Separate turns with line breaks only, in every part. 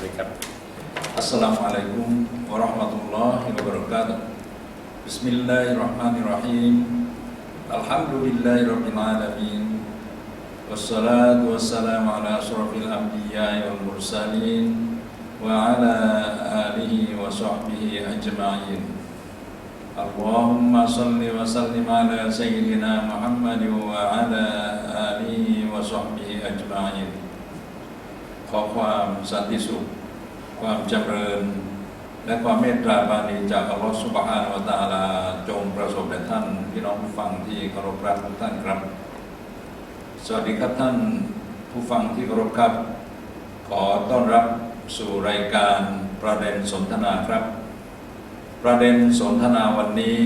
وبركاته السلام
عليكم ورحمة الله وبركاته. بسم الله الرحمن الرحيم. الحمد لله رب العالمين. والصلاة والسلام على أشرف الأنبياء والمرسلين وعلى آله وصحبه أجمعين. اللهم صل وسلم على سيدنا محمد وعلى آله وصحبه أجمعين. ขอความสันติสุข ความจำเริญ และความเมตตาปราณีจากอัลลอฮฺสุบฮานาวตาลาจงประสบแด่ท่านพี่น้องผู้ฟังที่เคารพรักทุกท่านครับ สวัสดีครับท่านผู้ฟังที่เคารพครับ ขอต้อนรับสู่รายการประเด็นสนทนาครับ ประเด็นสนทนาวันนี้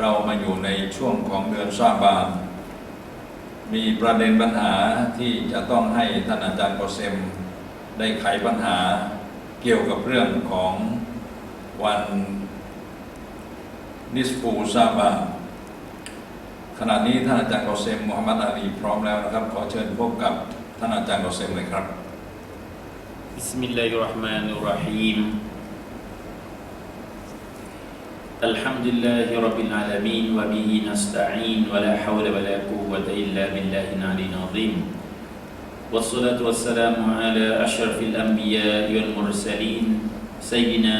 เรามาอยู่ในช่วงของเดือนซาบาน มีประเด็นปัญหาที่จะต้องให้ท่านอาจารย์กอเซม ได้ไขปัญหาเกี่ยวกับเรื่องของวันนิสฟูซาบานขณะนี้ท่านอาจารย์กอเซมมูฮัมหมัดอาลีพร้อมแล้วนะครับ ขอเชิญพบกับท่านอาจารย์กอเซมเลยครับ
بسم الله الرحمن الرحيم الحمد لله رب العالمين وبه نستعين ولا حول ولا قوة إلا بالله العلي العظيم. والصلاة والسلام على أشرف الأنبياء والمرسلين سيدنا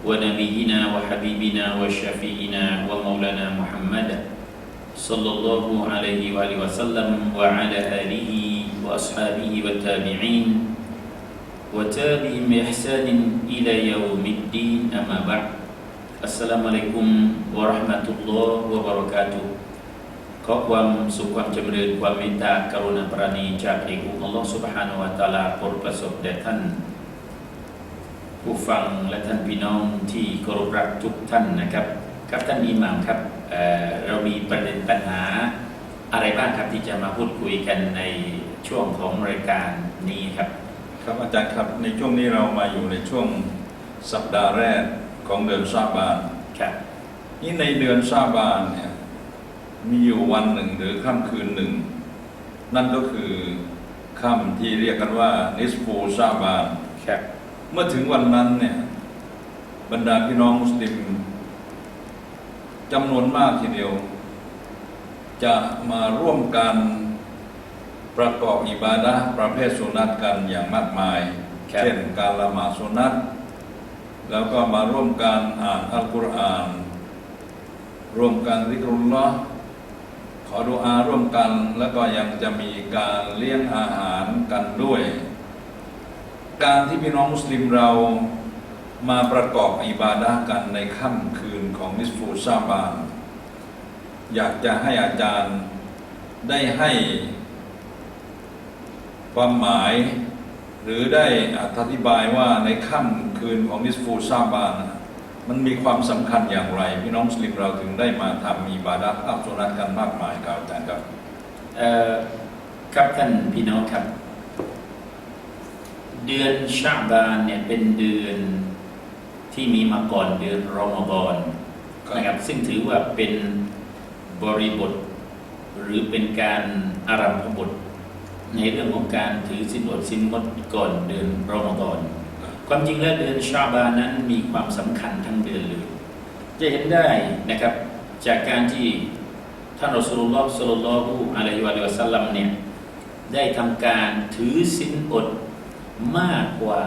ونبينا وحبيبنا وشفيعنا ومولانا محمد صلى الله عليه وآله وسلم وعلى آله وأصحابه والتابعين وتابعهم بإحسان إلى يوم الدين أما بعد. Assalamualaikum warahmatullah wabarakatuh ขอความสุขความจำเริญความเมตตากรุณาปรานีจากเอกองค์อัลลอฮฺสุบฮานาอัตาลาโปรประสบแด่ท่าน ผู้ฟังและท่านพี่น้องที่เคารพรักทุกท่านนะครับ ครับท่านอิหม่ามครับเเรามีประเด็นปัญหาอะไรบ้างครับที่จะมาพูดคุยกันในช่วงของรายการนี้ครับ
ครับอาจารย์ครับในช่วงนี้เรามาอยู่ในช่วงสัปดาห์แรก ของเดือนซาบาน
ครับ
นี่ในเดือนซาบานเนี่ยมีอยู่วันหนึ่งหรือค่ำคืนหนึ่ง นั่นก็คือค่ำที่เรียกกันว่า นิสฟูซาบาน
ครับ
เมื่อถึงวันนั้นเนี่ยบรรดาพี่น้องมุสลิมจำนวนมากทีเดียว จะมาร่วมกันประกอบอิบาดะห์ประเภทสุนัตกันอย่างมากมาย
ครับ
เช่นการละหมาดสุนัต แล้วก็มาร่วมกันอ่านอัลกุรอาน ร่วมกันริกรุลลอฮ์ขอดุอาร่วมกัน แล้วก็ยังจะมีการเลี้ยงอาหารกันด้วย การที่พี่น้องมุสลิมเรามาประกอบอิบาดะกันในค่ำคืนของนิสฟูซาบานอยากจะให้อาจารย์ได้ให้ความหมาย หรือได้อธิบายว่าในค่ำคืนของนิสฟูซาบานมันมีความสำคัญอย่างไร พี่น้องสลิมเราถึงได้มาทำอิบาดะอัลสุนัตกันมากมายครับอาจารย์ครับ
ครับท่านพี่น้องครับ เดือนชาบานเนี่ยเป็นเดือนที่มีมาก่อนเดือนรอมฎอน
ครับ
นะครับซึ่งถือว่าเป็นบริบท หรือเป็นการอารัมพบท ในเรื่องของการถือสินอดสินงดก่อนเดือนรอมฎอนความจริงแล้วเดือนชาบานนั้นมีความสำคัญทั้งเดือนเลย จะเห็นได้นะครับจากการที่ท่านรอสูลุลลอฮ์สัลลัลลอฮุอะลัยฮิวะสัลลัมเนี่ยได้ทำการถือสินอดมากกว่า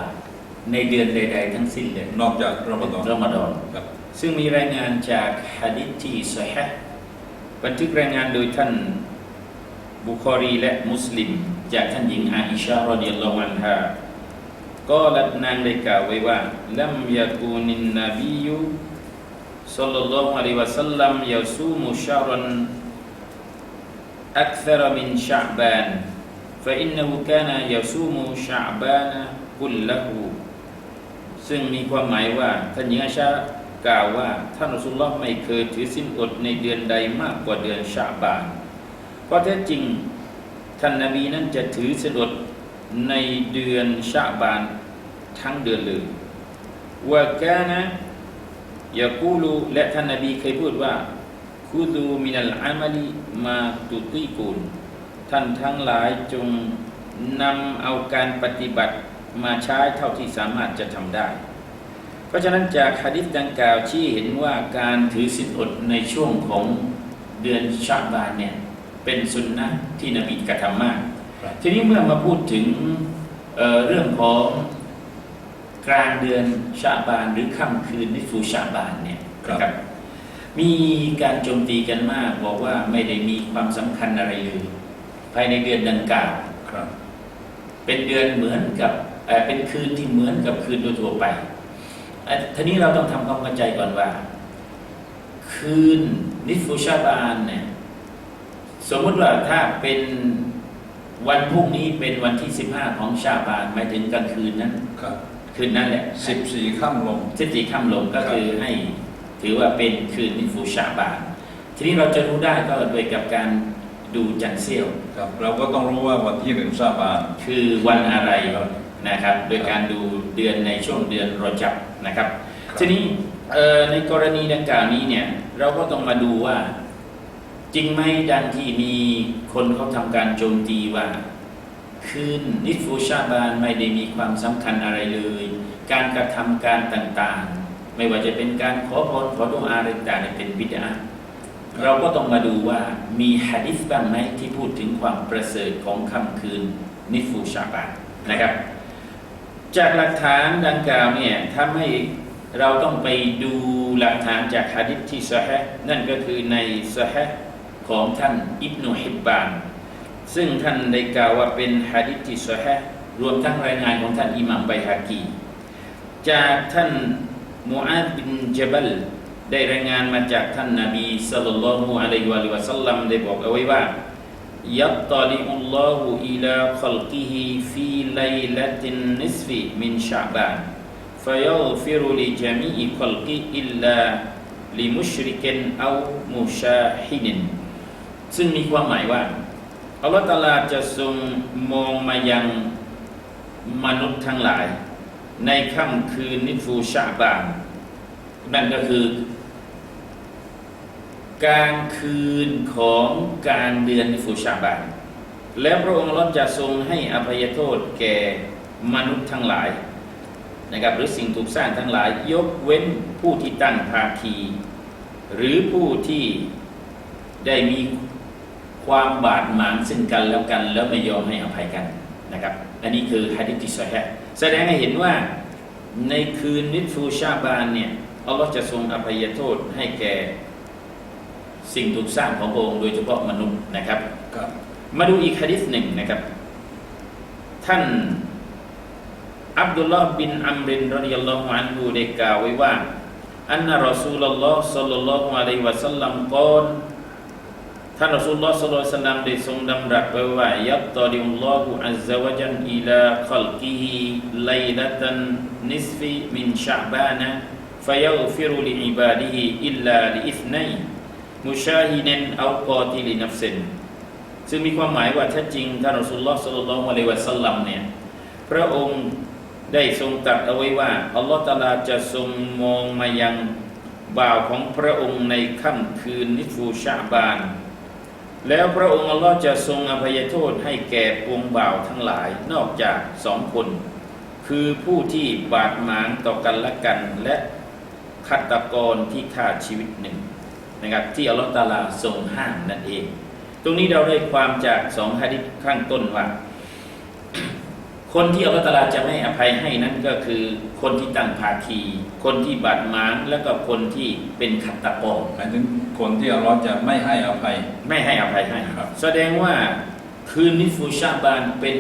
ในเดือนใด ๆ ทั้งสิ้นเลย
นอกจากรอมฎอน
รอมฎอน
ครับ
ซึ่งมีรายงานจากฮะดิษที่ซอฮีห์บันทึกรายงานโดยท่าน บุคอรีและมุสลิม จากท่านหญิงอาอิชาฮ์รอดิยัลลอฮุอันฮาก็ลัดนางได้กล่าวไว้ว่าลัมยากูนินนบียูสัลลัลลอฮุอะลัยฮิวะสัลลัมยาซูมุชารัน أكثر من شعبان فإنه كان يصوم شعبان كله ซึ่งมีความหมายว่าท่านหญิงอาชากล่าวว่าท่านรอสุลลอฮ์ไม่เคยถือสินอดในเดือนใดมากกว่าเดือนชาบาน เพราะแท้จริงท่านนาบีนั้นจะถือสินอดในเดือนชาบานทั้งเดือนเลยว่าแกนะอย่ากูลูและท่านนาบีเคยพูดว่าคูดูมินัลอามัลีมาตุติกูล ท่านทั้งหลายจงนำเอาการปฏิบัติมาใช้เท่าที่สามารถจะทำได้ เพราะฉะนั้นจากฮะดิษดังกล่าวที่เห็นว่าการถือศีลอดในช่วงของเดือนชาบานเนี่ย เป็นสุนนะที่นบีกระทำมาก
ครับ
ทีนี้เมื่อมาพูดถึงเอ่อเรื่องของกลางเดือนชาบานหรือค่ำคืนนิฟูชาบานเนี่ยนะครับมีการโจมตีกันมากบอกว่าไม่ได้มีความสำคัญอะไรเลยภายในเดือนดังกล่าว
ครับ
เป็นเดือนเหมือนกับเอ่อเป็นคืนที่เหมือนกับคืนทั่วๆไปเอ่อทีนี้เราต้องทำความเข้าใจก่อนว่า คืนนิฟูชาบานเนี่ย สมมติว่าถ้าเป็นวันพรุ่งนี้เป็นวันที่ 15 ของชาบานหมายถึงกลางคืนนั้น
ครับ
คืนนั้นแหละ
สิบสี่ข้ามลง
สิบสี่ค่ำลงก็คือให้ถือว่าเป็นคืนนิฟูชาบานทีนี้เราจะรู้ได้ก็โดยกับการดูจันทร์เสี้ยว
ครับเราก็ต้องรู้ว่าวันที่หนึ่งซาบาน
คือวันอะไร
ครับ
นะครับ โดยการดูเดือนในช่วงเดือนรอจับนะครับ
ครับ
ทีนี้เอ่อในกรณีดังกล่าวนี้เนี่ยเราก็ต้องมาดูว่า จริงไหมดังที่มีคนเขาทำการโจมตีว่า คืนนิฟูชาบานไม่ได้มีความสำคัญอะไรเลย การกระทำการต่างๆ ไม่ว่าจะเป็นการขอพรขอดุอาอะไรต่างๆเป็นบิดาเราก็ต้องมาดูว่ามีฮะดิษบ้างไหมที่พูดถึงความประเสริฐของค่ำคืนนิฟูชาบานนะครับ จากหลักฐานดังกล่าวเนี่ยถ้าไม่เราต้องไปดูหลักฐานจากฮะดิษที่ซอฮะห์นั่นก็คือในซอฮะห์ ของท่านอิบนุฮิบบาน ซึ่งท่านได้กล่าวว่าเป็นฮะดิษที่ซอฮะห์รวมทั้งรายงานของท่านอิหม่ามไบฮากี จากท่านมูอาดบินจบัลได้รายงานมาจากท่านนบีสัลลัลลอฮุอะลัยฮิวะสัลลัมได้บอกเอาไว้ว่า يطلع الله إلى خلقه في ليلة النصف من شعبان فيغفر لجميع خلقه إلا لمشرك أو مشاهد ซึ่งมีความหมายว่าอัลลอฮฺตาลาจะทรงมองมายังมนุษย์ทั้งหลาย ในค่ำคืนนิฟูชาบานนั่นก็คือ การคืนของการเดือนนิฟูชาบานแล้วพระองค์ลอฮ์จะทรงให้อภัยโทษแก่มนุษย์ทั้งหลายนะครับหรือสิ่งถูกสร้างทั้งหลาย ยกเว้นผู้ที่ตั้งภาคี หรือผู้ที่ได้มี ความบาดหมางซึ่งกันแล้วกันแล้วไม่ยอมให้อภัยกันนะครับ อันนี้คือฮะดิษที่ซอฮีห์แสดงให้เห็นว่าในคืนนิฟูชาบานเนี่ยอัลลอฮ์จะทรงอภัยโทษให้แก่สิ่งถูกสร้างของพระองค์โดยเฉพาะมนุษย์นะครับ
ครับ
มาดูอีกฮะดิษหนึ่งนะครับ ท่านอับดุลลอฮ์บินอัมรินรดิยัลลอฮุอันฮูได้กล่าวไว้ว่าอันนะรอซูลลอฮ์สัลลัลลอฮุอะลัยฮิวะสัลลัมกล่าว ท่านรอซูลลอฮ์สุลัยฮิวะสัลลัมได้ทรงดำรัสไว้ว่ายับตอดิอุลลอฮุอัซซะวะจัลอิลาคัลกิฮิไลละตันนิสฟิมินชะบานะฟะยัฆฟิรุลิอิบาดิฮิอิลลาลิอิธนัยมุชาฮินันเอากอติลินัฟซินซึ่งมีความหมายว่าถ้าจริงท่านรอสุลลอฮ์สัลลัลลอฮุอะลัยฮิวะสัลลัมเนี่ยพระองค์ได้ทรงตรัสเอาไว้ว่าอัลลอฮฺตะอาลาจะทรงมองมายังบ่าวของพระองค์ในค่ำคืนนิฟูชาบาน แล้วพระองค์อัลลอฮ์จะทรงอภัยโทษให้แก่ปวงบ่าวทั้งหลายนอกจากสองคน คือผู้ที่บาดหมางต่อกันและกัน และฆาตกรที่ฆ่าชีวิตหนึ่งนะครับที่อัลลอฮฺตาลาทรงห้ามนั่นเอง ตรงนี้เราได้ความจากสองฮะดิษข้างต้นว่า คนที่อัลลอฮฺตาลาจะไม่อภัยให้นั้นก็คือคนที่ตั้งภาคี คนที่บาดหมางแล้วก็คนที่เป็นขัตตะกร
หมายถึงคนที่อัลลอฮ์จะไม่ให้อภัย
ไม่ให้อภัยให้
ครับ
แสดงว่าคืนนิฟูชาบานเป็น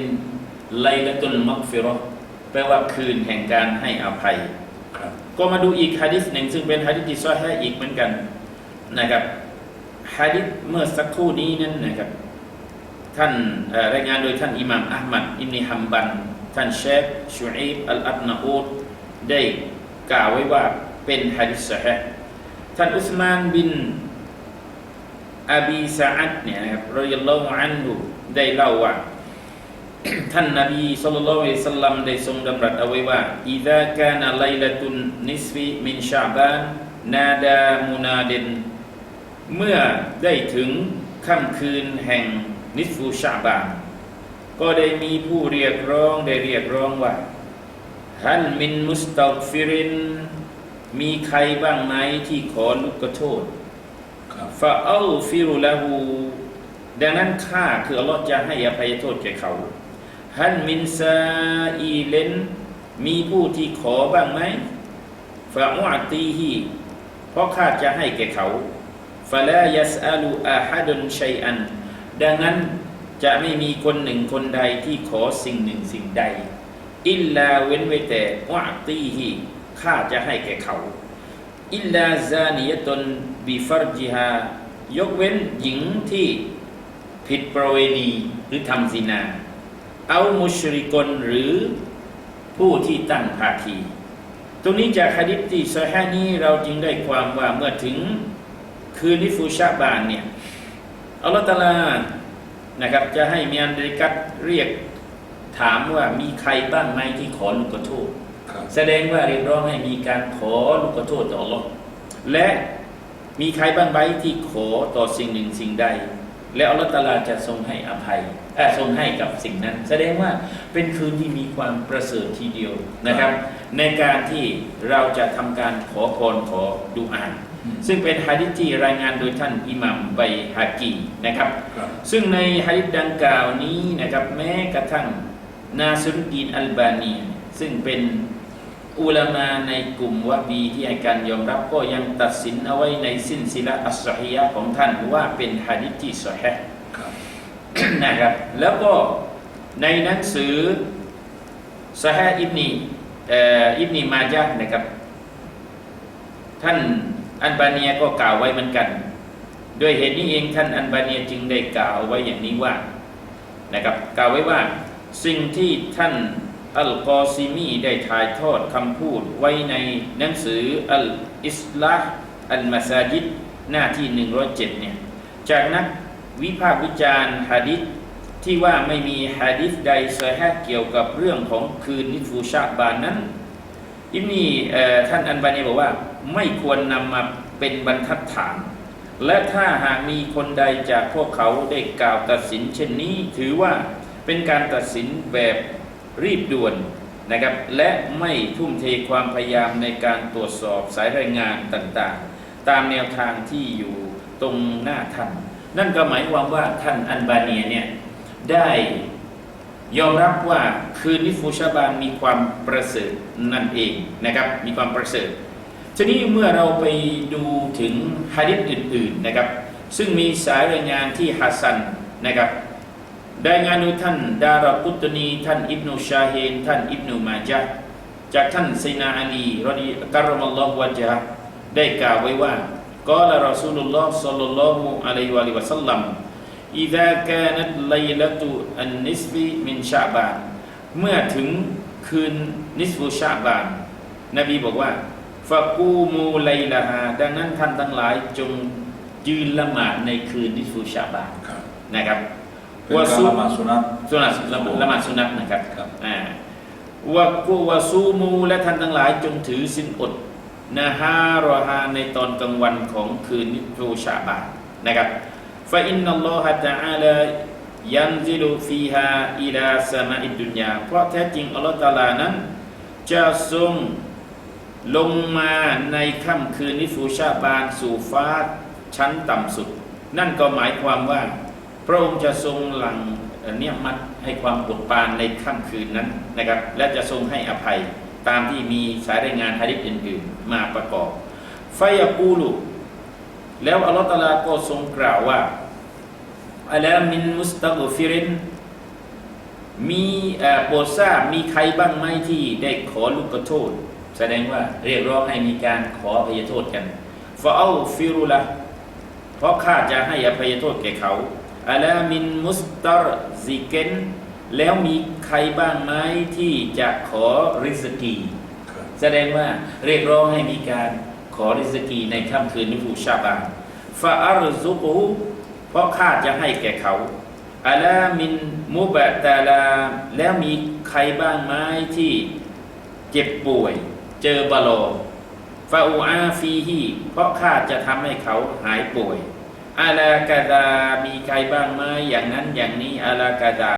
ไลละตุลมักฟิเราะห์แปลว่าคืนแห่งการให้อภัย
ครับ
ก็มาดูอีกฮะดิษหนึ่งซึ่งเป็นฮะดิษที่ซอฮีห์อีกเหมือนกันนะครับฮะดิษเมื่อสักครู่นี้นั้นนะครับท่านเอ่อรายงานโดยท่านอิหม่ามอัลมัดอิบนิฮัมบันท่านเชฟชูอีบอัลอับนาอูดได้ กล่าวไว้ว่าเป็นฮะดิษซอฮีห์ท่านอุสมานบินอบีซาอัดเนี่ยนะครับรอยัลลอฮุอันฮุได้เล่าว่า ท่านนบีศ็อลลัลลอฮุอะลัยฮิวะซัลลัมได้ทรงดำรัสเอาไว้ว่าอิซากานะไลละตุนนิสฟิมินชะบานนาดามุนาเดนเมื่อได้ถึงค่ำคืนแห่งนิสฟูชะบานก็ได้มีผู้เรียกร้องได้เรียกร้องว่า ฮัลมินมุสตักฟิริน มีใครบ้างไหมที่ขอลูกโทษ
ครับ
ฟาอัลฟิรุละหูดังนั้นข้าคืออัลลอฮ์จะให้อภัยโทษแก่เขาฮันมินซาอีเลนมีผู้ที่ขอบ้างไหมฟาอุอตีฮีเพราะข้าจะให้แก่เขาฟาลายัสอาลูอาฮัดุนชัยอัน ดังนั้นจะไม่มีคนหนึ่งคนใดที่ขอสิ่งหนึ่งสิ่งใด อิลลาเว้นไว้แต่อุอตีฮีข้าจะให้แก่เขา อิลลาซานียตนบิฟารจิฮายกเว้นหญิงที่ผิดประเวณีหรือทำซินา เอามุชริกนหรือผู้ที่ตั้งภาคี ตรงนี้จากฮะดิษที่ซอฮานี้เราจึงได้ความว่าเมื่อถึงคืนนิฟูชาบานเนี่ยอัลลอฮฺตะอาลานะครับจะให้มีอันเดริกัตเรียก ถามว่ามีใครบ้างไหมที่ขอลูกโทษ
ครับ
แสดงว่าเรียกร้องให้มีการขอลูกโทษต่ออัลลอฮ์และมีใครบ้างไหมที่ขอต่อสิ่งหนึ่งสิ่งใด และอัลลอฮ์ตะอาลาจะทรงให้อภัยเอ่อทรงให้กับสิ่งนั้น แสดงว่าเป็นคืนที่มีความประเสริฐทีเดียวนะครับ ในการที่เราจะทำการขอพรขอดุอา
อืม
ซึ่งเป็นฮะดิษที่รายงานโดยท่านอิหมัมไบฮากีนะครับ
ครับ
ซึ่งในฮะดิษดังกล่าวนี้นะครับแม้กระทั่ง นาซุรุดดีนอัลบานีซึ่งเป็นอุลามาในกลุ่มวะบีที่ให้การยอมรับก็ยังตัดสินเอาไว้ในสิ้นศิละอัสฮียะของท่านว่าเป็นฮะดิษที่สอฮนะครับ แล้วก็ในหนังสือซะฮะอิบนีอิบนีมาญะห์นะครับ ท่านอันบาเนียก็กล่าวไว้เหมือนกัน ด้วยเหตุนี้เองท่านอันบาเนียจึงได้กล่าวไว้อย่างนี้ว่านะครับกล่าวไว้ว่า สิ่งที่ท่านอัลกอซิมีได้ถ่ายทอดคำพูดไว้ในหนังสืออัลอิสลาห์อัลมาซาจิดหน้าที่ 107 เนี่ย จากนักวิพากษ์วิจารณ์ฮะดิษที่ว่าไม่มีฮะดิษใดซอฮีห์เกี่ยวกับเรื่องของคืนนิฟูชาบานนั้นอิบนีเอ่อท่านอันบานีบอกว่าไม่ควรนำมาเป็นบรรทัดฐาน และถ้าหากมีคนใดจากพวกเขาได้กล่าวตัดสินเช่นนี้ ถือว่า เป็นการตัดสินแบบรีบด่วนนะครับ และไม่ทุ่มเทความพยายามในการตรวจสอบสายรายงานต่างๆ ตามแนวทางที่อยู่ตรงหน้าท่าน นั่นก็หมายความว่าท่านอันบาเนียเนี่ยได้ยอมรับว่าคืนนิฟูชาบานมีความประเสริฐนั่นเองนะครับ มีความประเสริฐทีนี้เมื่อเราไปดูถึงฮะดิษอื่นๆนะครับ ซึ่งมีสายรายงานที่ฮัสซันนะครับ รายงานโดยท่านดารากุตนี ท่านอิบนุชาเฮนท่านอิบนุมาจาห์จากท่านไซนาอาลีรอดีกัรมัลลอฮุวะจาห์ได้กล่าวไว้ว่ากล่าวรอซูลุลลอฮ์ซัลลัลลอฮุอะลัยฮิวะลิวะซัลลัม إذا كانت ليلة النصف من شعبان เมื่อถึงคืนนิสฟูชาบาน นบีบอกว่าฟากูมูไลลาฮาดังนั้นท่านทั้งหลายจงยืนละหมาดในคืนนิสฟูชาบาน
ครับ
นะครับ
เป็นการละหมาดสุนัต
สุนัตละหมาดละหมาดสุนัตนะครับ
ครับ
อ่าวะกูวะซูมูและท่านทั้งหลายจงถือสินอดนะฮารอฮาในตอนกลางวันของคืนนิสฟูชาบานนะครับฟาอินนัลลอฮะตะอาลายันซิลูฟีฮาอิลาสมาอิดดุนยาเพราะแท้จริงอัลลอฮฺตะอาลานั้น จะทรงลงมาในค่ำคืนนิฟูชาบานสู่ฟ้าชั้นต่ำสุด นั่นก็หมายความว่าพ ระองค์จะทรงหลังเอ่อเนี่ยมัดให้ความปวดปานในค่ำคืนนั้นนะครับ และจะทรงให้อภัยตามที่มีสายรายงานฮะดิษอื่นๆมาประกอบไฟยากูลุแล้วอัลลอฮฺตะอาลาก็ทรงกล่าวว่าอัลามินมุสตักฟิรินมีเอ่อโปรดทราบมีใครบ้างไหมที่ได้ขอลูกโทษ แสดงว่าเรียกร้องให้มีการขออภัยโทษกันฟาอัลฟิรุละเพราะข้าจะให้อภัยโทษแก่เขา อัลามินมุสตารซิเกนแล้วมีใครบ้างไหมที่จะขอริสกี แสดงว่าเรียกร้องให้มีการขอริสกีในค่ำคืนนิฟูชาบานฟาอัรซุกูเพราะข้าจะให้แก่เขาอัลามินมุบะตาลา แล้วมีใครบ้างไหมที่เจ็บป่วย เจอบาโลฟาอูอาฟีฮีเพราะข้าจะทำให้เขาหายป่วย อาลากาดามีใครบ้างไหมอย่างนั้นอย่างนี้อาลากาดา